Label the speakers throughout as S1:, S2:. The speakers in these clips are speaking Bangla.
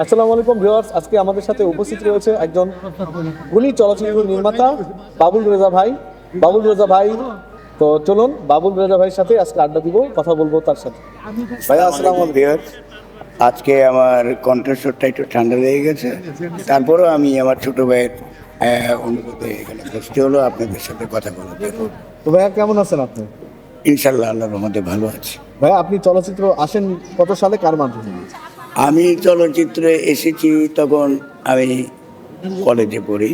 S1: আসসালামু আলাইকুম ভিউয়ার্স আজকে আমাদের সাথে উপস্থিত রয়েছে একজন গুণী চলচ্চিত্র নির্মাতা বাবুল রেজা ভাই। বাবুল রেজা ভাই তো চলুন বাবুল রেজা ভাইয়ের সাথে আজকে আড্ডা দিব কথা বলব তার সাথে।
S2: ভাইয়া আসসালামু ভিউয়ার্স। আজকে আমার কণ্ঠস্বরটা একটু ঠান্ডা লেগে গেছে। তারপরেও আমি আমার ছোট ভাইয়ের অনুরোধে এখানে বসতে হলো আপনাদের সাথে কথা বলার
S1: তো ভাইয়া কেমন আছেন আপনি?
S2: ইনশাল্লাহ আল্লাহর মধ্যে ভালো আছি।
S1: ভাইয়া আপনি চলচ্চিত্র আসেন কত সালে? কার মাধ্যমে?
S2: আমি চলচ্চিত্রে এসেছি তখন আমি কলেজে পড়ি।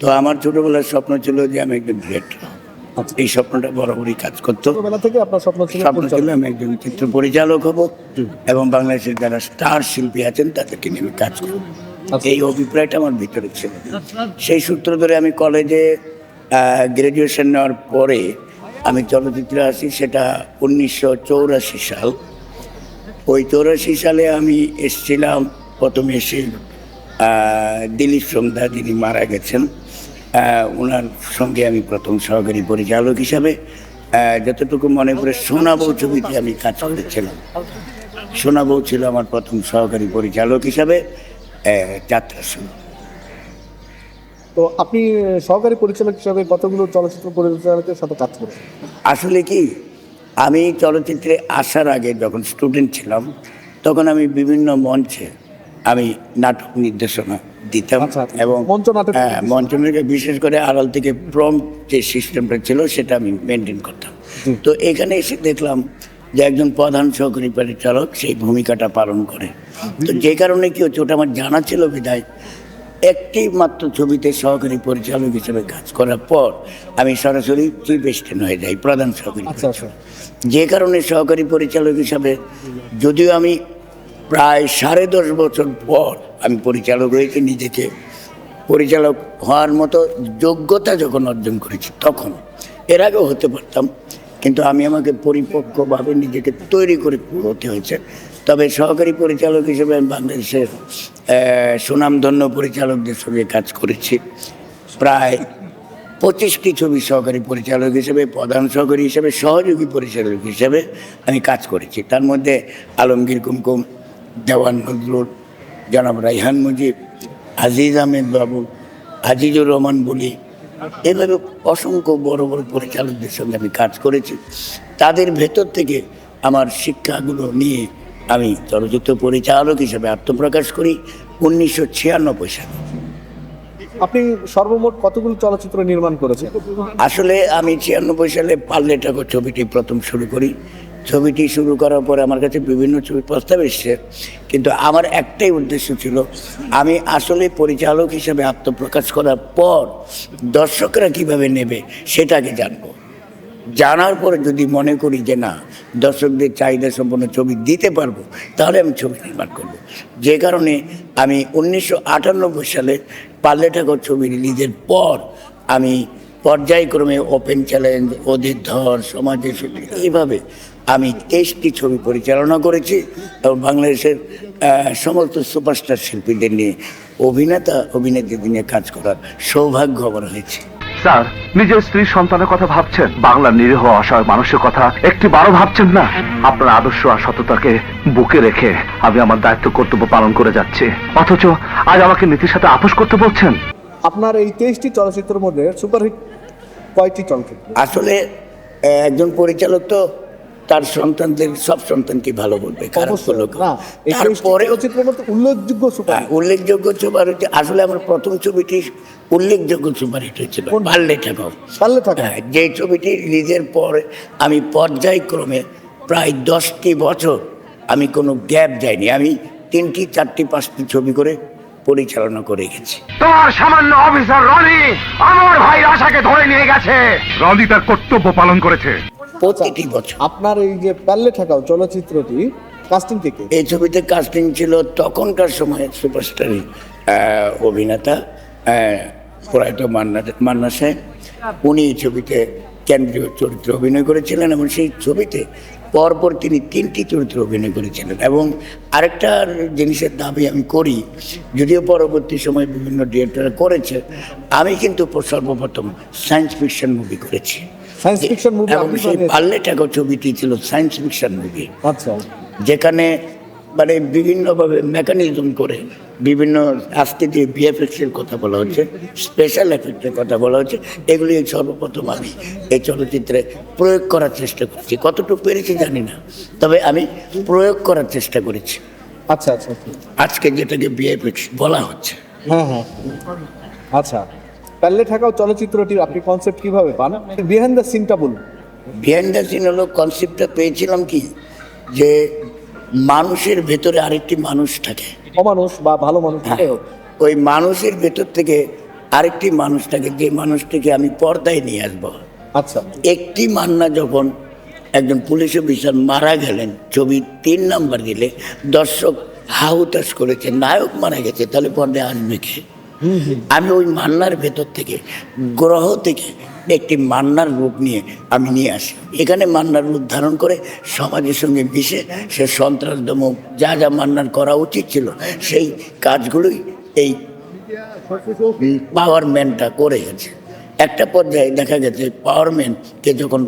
S2: তো আমার ছোটবেলার স্বপ্ন ছিল যে আমি একজন ডিরেক্টর
S1: আচ্ছা।
S2: এই স্বপ্নটা বরাবরই কাজ করতো।
S1: থেকে আপনার স্বপ্ন ছিল
S2: স্বপ্ন ছিল আমি একজন চিত্র পরিচালক হব এবং বাংলাদেশের যারা স্টার শিল্পী আছেন তাদেরকে নিয়ে আমি কাজ করব।
S1: আচ্ছা।
S2: এই অভিপ্রায়টা আমার ভিতরে ছিল। সেই সূত্র ধরে আমি কলেজে গ্র্যাজুয়েশন নেওয়ার পরে আমি চলচ্চিত্রে আসি সেটা উনিশশো চৌরাশি সাল। ওই চৌরাশি সালে আমি এসেছিলাম প্রথমে এসে দিলীপ সন্ধ্যা যিনি মারা গেছেন ওনার সঙ্গে আমি প্রথম সহকারী পরিচালক হিসাবে যতটুকু মনে পড়ে সোনাবৌ ছবিতে আমি কাজ করেছিলাম। সোনাবৌ ছিল আমার প্রথম সহকারী পরিচালক হিসাবে যাত্রা শুরু।
S1: তো আপনি সহকারী পরিচালক হিসাবে কতগুলো চলচ্চিত্র পরিচালকের সাথে কাজ করেছেন?
S2: আসলে কি আমি চলচ্চিত্রে আসার আগে যখন স্টুডেন্ট ছিলাম তখন আমি বিভিন্ন মঞ্চে আমি নাটক নির্দেশনা দিতাম
S1: আচ্ছা, আচ্ছা।
S2: এবং
S1: মঞ্চ
S2: হ্যাঁ বিশেষ করে আড়াল থেকে প্রম যে সিস্টেমটা ছিল সেটা আমি মেনটেন করতাম। তো এখানে এসে দেখলাম যে একজন প্রধান সহকারী পরিচালক সেই ভূমিকাটা পালন করে। তো যে কারণে কি হচ্ছে ওটা আমার জানা ছিল বিদায়। একটি মাত্র ছবিতে সহকারী পরিচালক হিসেবে কাজ করার পর আমি সরাসরি চিফ হয়ে যাই প্রধান সহকারী
S1: আচ্ছা আচ্ছা।
S2: যে কারণে সহকারী পরিচালক হিসাবে যদিও আমি প্রায় সাড়ে দশ বছর পর আমি পরিচালক হয়েছি নিজেকে পরিচালক হওয়ার মতো যোগ্যতা যখন অর্জন করেছি তখন এর আগেও হতে পারতাম কিন্তু আমি আমাকে পরিপক্কভাবে নিজেকে তৈরি করে হতে হয়েছে। তবে সহকারী পরিচালক হিসেবে আমি বাংলাদেশের সুনামধন্য পরিচালকদের সঙ্গে কাজ করেছি। প্রায় পঁচিশটি ছবি সহকারী পরিচালক হিসেবে, প্রধান সহকারী হিসেবে, সহযোগী পরিচালক হিসেবে আমি কাজ করেছি। তার মধ্যে আলমগীর কুমকুম, দেওয়ান নজরুল, জনাব রাইহান মুজিব, আজিজ আহমেদ বাবু, আজিজুর রহমান বলি, এভাবে অসংখ্য বড় বড় পরিচালকদের সঙ্গে আমি কাজ করেছি। তাদের ভেতর থেকে আমার শিক্ষাগুলো নিয়ে আমি চলচ্চিত্র পরিচালক হিসেবে আত্মপ্রকাশ করি উনিশশো ছিয়ানব্বই সালে।
S1: আপনি সর্বমোট কতগুলো চলচ্চিত্র নির্মাণ করেছেন?
S2: আসলে আমি ছিয়ানব্বই সালে পাল্লে ঠাকুর ছবিটি প্রথম শুরু করি। ছবিটি শুরু করার পরে আমার কাছে বিভিন্ন ছবি প্রস্তাব এসছে কিন্তু আমার একটাই উদ্দেশ্য ছিল আমি আসলে পরিচালক হিসেবে আত্মপ্রকাশ করার পর দর্শকরা কীভাবে নেবে সেটাকে জানব। জানার পরে যদি মনে করি যে না, দর্শকদের চাহিদা সম্পন্ন ছবি দিতে পারব, তাহলে আমি ছবি নির্মাণ করব। যে কারণে আমি উনিশশো আটানব্বই সালে পাল্লে ঠাকুর ছবি রিলিজের পর আমি পর্যায়ক্রমে ওপেন চ্যালেঞ্জ অধীর ধর সমাজের এইভাবে আমি তেইশটি ছবি পরিচালনা করেছি এবং বাংলাদেশের সমস্ত সুপারস্টার শিল্পীদের নিয়ে অভিনেতা, অভিনেত্রীদের নিয়ে কাজ করার সৌভাগ্য আমার হয়েছে।
S3: স্যার নিজের স্ত্রী সন্তানের কথা ভাবছেন। বাংলার নিরীহ অসহায় মানুষের কথা একটি বারো ভাবছেন না। আপনার আদর্শ আর সততাকে বুকে রেখে আমি আমার দায়িত্ব কর্তব্য পালন করে যাচ্ছি। অথচ আজ আমাকে নীতির সাথে আপোষ করতে বলছেন।
S1: আপনার এই তেইশটি চলচ্চিত্রের মধ্যে সুপারহিট কয়টি চলচ্চিত্র?
S2: আসলে আহ, একজন পরিচালক তো তার সন্তানদের সব সন্তানকে ভালো বলবে খারাপ তারপরে
S1: উল্লেখযোগ্য সুপার
S2: হ্যাঁ, উল্লেখযোগ্য সুপার হচ্ছে আসলে আমার প্রথম ছবিটি উল্লেখযোগ্য সুপারহিট হয়েছিল।
S1: কোন?
S2: পাল্লে ঠাকুর
S1: থাকে।
S2: হ্যাঁ, যে ছবিটি রিলিজের পর আমি পর্যায়ক্রমে প্রায় দশটি বছর আমি কোনো গ্যাপ যাইনি আমি তিনটি চারটি পাঁচটি ছবি করে পরিচালনা করে গেছি।
S3: তোমার সামান্য অফিসার রনি আমার ভাই আশাকে ধরে নিয়ে গেছে। রনি তার কর্তব্য পালন করেছে।
S2: প্রতিটি বছর।
S1: আপনার এই যে পাল্লে থাকাও চলচ্চিত্রটি কাস্টিং থেকে
S2: এই ছবিতে কাস্টিং ছিল তখনকার সময়ে সুপারস্টারই অভিনেতা প্রয়াত মান্না মান্না সাহেব। উনি এই ছবিতে কেন্দ্রীয় চরিত্রে অভিনয় করেছিলেন এবং সেই ছবিতে পরপর তিনি তিনটি চরিত্রে অভিনয় করেছিলেন। এবং আরেকটা জিনিসের দাবি আমি করি যদিও পরবর্তী সময় বিভিন্ন ডিরেক্টররা করেছে আমি কিন্তু সর্বপ্রথম সায়েন্স ফিকশন মুভি করেছি।
S1: সায়েন্স ফিকশন মুভি
S2: এবং সেই পাল্লে ছবিটি ছিল সায়েন্স ফিকশন মুভি
S1: আচ্ছা।
S2: যেখানে মানে বিভিন্নভাবে মেকানিজম করে বিভিন্ন আজকে যে বিএফএক্সের কথা বলা হচ্ছে স্পেশাল এফেক্টের কথা বলা হচ্ছে এগুলি সর্বপ্রথম আমি এই চলচ্চিত্রে প্রয়োগ করার চেষ্টা করছি। কতটুকু পেরেছি জানি না তবে আমি প্রয়োগ করার চেষ্টা করেছি।
S1: আচ্ছা আচ্ছা। আচ্ছা।
S2: আজকে যেটাকে বিএফএক্স বলা হচ্ছে।
S1: হ্যাঁ হ্যাঁ। আচ্ছা। প্যালে থাকাও চলচ্চিত্রটির আপনি কনসেপ্ট কীভাবে পান? বিহাইন্ড দ্য সিনটা বলুন।
S2: বিহাইন্ড দ্য সিন হলো কনসেপ্টটা পেয়েছিলাম কি? যে মানুষের ভেতরে আরেকটি মানুষ থাকে।
S1: অমানুষ বা ভালো মানুষ যাই
S2: ওই মানুষের ভেতর থেকে আরেকটি মানুষ থাকে যে মানুষটিকে আমি পর্দায় নিয়ে আসব।
S1: আচ্ছা।
S2: একটি মান্না যখন একজন পুলিশ অফিসার মারা গেলেন ছবি তিন নাম্বার দিলে দর্শক হাহুতাস করেছে নায়ক মারা গেছে তাহলে পর্দায় আসবে কে? আমি ওই মান্নার ভেতর থেকে, গ্রহ থেকে একটি মান্নার রূপ নিয়ে আমি নিয়ে আসি। এখানে মান্নার রূপ ধারণ করে সমাজের সঙ্গে মিশে সে সন্ত্রাস দমক, যা যা মান্নার করা উচিত ছিল, সেই কাজগুলোই এই পাওয়ার ম্যানটা করে গেছে। একটা পর্যায়ে দেখা গেছে পাওয়ারম্যানকে যখন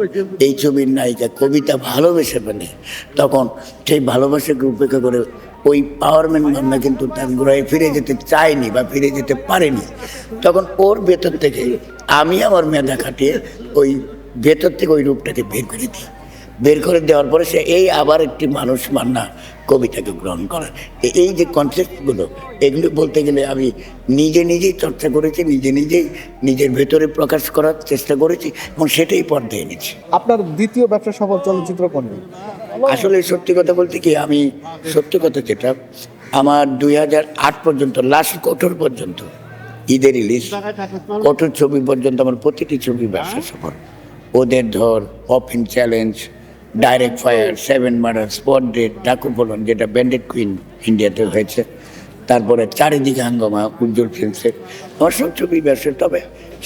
S2: এই ছবির নায়িকা কবিতা ভালোবেসে ফেলে, তখন সেই ভালোবাসাকে উপেক্ষা করে ওই পাওয়ারম্যান আমরা কিন্তু তার গ্রহে ফিরে যেতে চায়নি বা ফিরে যেতে পারেনি। তখন ওর ভেতর থেকে আমি আমার মেধা খাটিয়ে ওই ভেতর থেকে ওই রূপটাকে বের করে দিই। বের করে দেওয়ার পরে সে এই আবার একটি মানুষ মান্না কবিতাকে গ্রহণ করা। এই যে কনসেপ্টগুলো এগুলো বলতে গেলে আমি নিজে নিজেই চর্চা করেছি নিজে নিজেই নিজের ভেতরে প্রকাশ করার চেষ্টা করেছি এবং সেটাই পর্দায় এনেছি।
S1: আপনার দ্বিতীয় ব্যবসা সফল চলচ্চিত্র কোনটি?
S2: আসলে সত্যি কথা বলতে কি আমি সত্যি কথা যেটা আমার দুই হাজার আট পর্যন্ত লাস্ট কঠোর পর্যন্ত ঈদের রিলিজ কঠোর ছবি পর্যন্ত আমার প্রতিটি ছবি ব্যবসা সফল। ওদের ধর often challenge direct fire seven murder spot date ডাকু ফলন যেটা ব্যান্ডেড কুইন ইন্ডিয়াতে হয়েছে। তারপরে চারিদিকে হাঙ্গমা, উজ্জ্বল ফিল্মসের ছবি ব্যবসা, তবে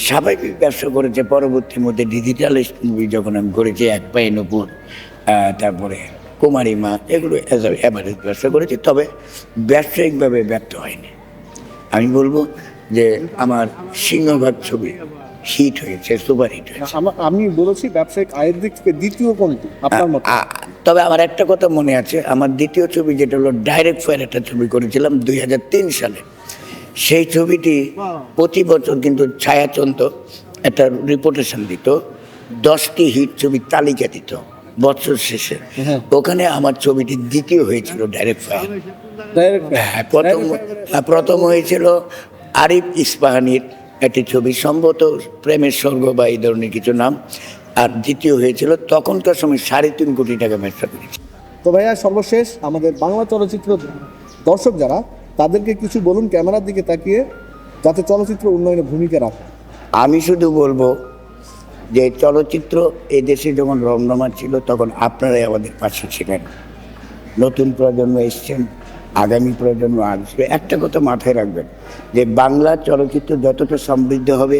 S2: স্বাভাবিক ব্যবসা করেছে পরবর্তী মধ্যে ডিজিটাল মুভি যখন আমি করেছি, এক পায়ে নপুর তারপরে কুমারী মা, এগুলো অ্যাভারেজ ব্যবসা করেছি, তবে ব্যবসায়িকভাবে ব্যর্থ হয়নি। আমি বলব যে আমার সিংহভাগ ছবি হিট হয়েছে সুপার হিট হয়েছে।
S1: আমি বলেছি ব্যবসায়িক আয়ের দিক থেকে দ্বিতীয় কোনটি? আপনার মত?
S2: তবে আমার একটা কথা মনে আছে আমার দ্বিতীয় ছবি যেটা হলো ডাইরেক্ট ফায়ার একটা ছবি করেছিলাম দু হাজার তিন সালে। সেই ছবিটি প্রতি বছর কিন্তু ছায়াচন্দ্র একটা রিপোর্টেশন দিত দশটি হিট ছবির তালিকা দিত বছর শেষে।
S1: হ্যাঁ।
S2: ওখানে আমার ছবিটি দ্বিতীয় হয়েছিল ডাইরেক্ট ফায়ার। হ্যাঁ প্রথম প্রথম হয়েছিল আরিফ ইস্পাহানির একটি ছবি সম্ভবত প্রেমের স্বর্গ বা এই ধরনের কিছু নাম। আর দ্বিতীয় হয়েছিল তখনকার সময় সাড়ে তিন কোটি টাকা ব্যবসা করেছি।
S1: তো ভাইয়া সর্বশেষ আমাদের বাংলা চলচ্চিত্র দর্শক যারা তাদেরকে কিছু বলুন ক্যামেরার দিকে তাকিয়ে যাতে চলচ্চিত্র উন্নয়নে ভূমিকা রাখে।
S2: আমি শুধু বলব যে চলচ্চিত্র এই দেশে যখন রমরমা ছিল তখন আপনারাই আমাদের পাশে ছিলেন। নতুন প্রজন্ম এসছেন আগামী প্রজন্ম আসবে। একটা কথা মাথায় রাখবেন, যে বাংলা চলচ্চিত্র যতটা সমৃদ্ধ হবে,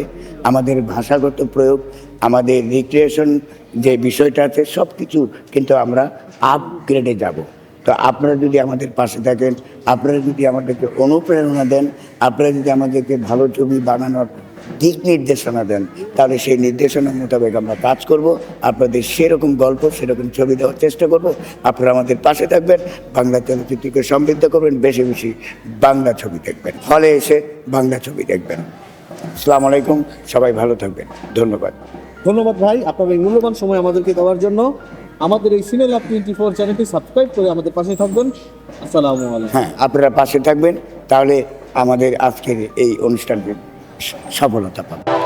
S2: আমাদের ভাষাগত প্রয়োগ, আমাদের রিক্রিয়েশন যে বিষয়টা আছে সব কিছু কিন্তু আমরা আপগ্রেডে যাব। তো আপনারা যদি আমাদের পাশে থাকেন, আপনারা যদি আমাদেরকে অনুপ্রেরণা দেন, আপনারা যদি আমাদেরকে ভালো ছবি বানানোর দিক নির্দেশনা দেন। তাহলে সেই নির্দেশনা মোতাবেক আমরা কাজ করব। আপনাদের সেরকম গল্প সেরকম ছবি দেওয়ার চেষ্টা করব। আপনারা আমাদের পাশে থাকবেন বাংলা চলচ্চিত্রকে সমৃদ্ধ করবেন বেশি বেশি বাংলা ছবি দেখবেন। হলে এসে বাংলা ছবি দেখবেন। আসসালামু আলাইকুম সবাই ভালো থাকবেন। ধন্যবাদ।
S1: ধন্যবাদ ভাই আপনার এই মূল্যবান সময় আমাদেরকে দেওয়ার জন্য। আমাদের এই সিনেল আপ টোয়েন্টি ফোর চ্যানেলটি সাবস্ক্রাইব করে আমাদের পাশে থাকবেন। আসসালামু আলাইকুম।
S2: হ্যাঁ আপনারা পাশে থাকবেন। তাহলে আমাদের আজকের এই অনুষ্ঠানটি সফলতা পাবে।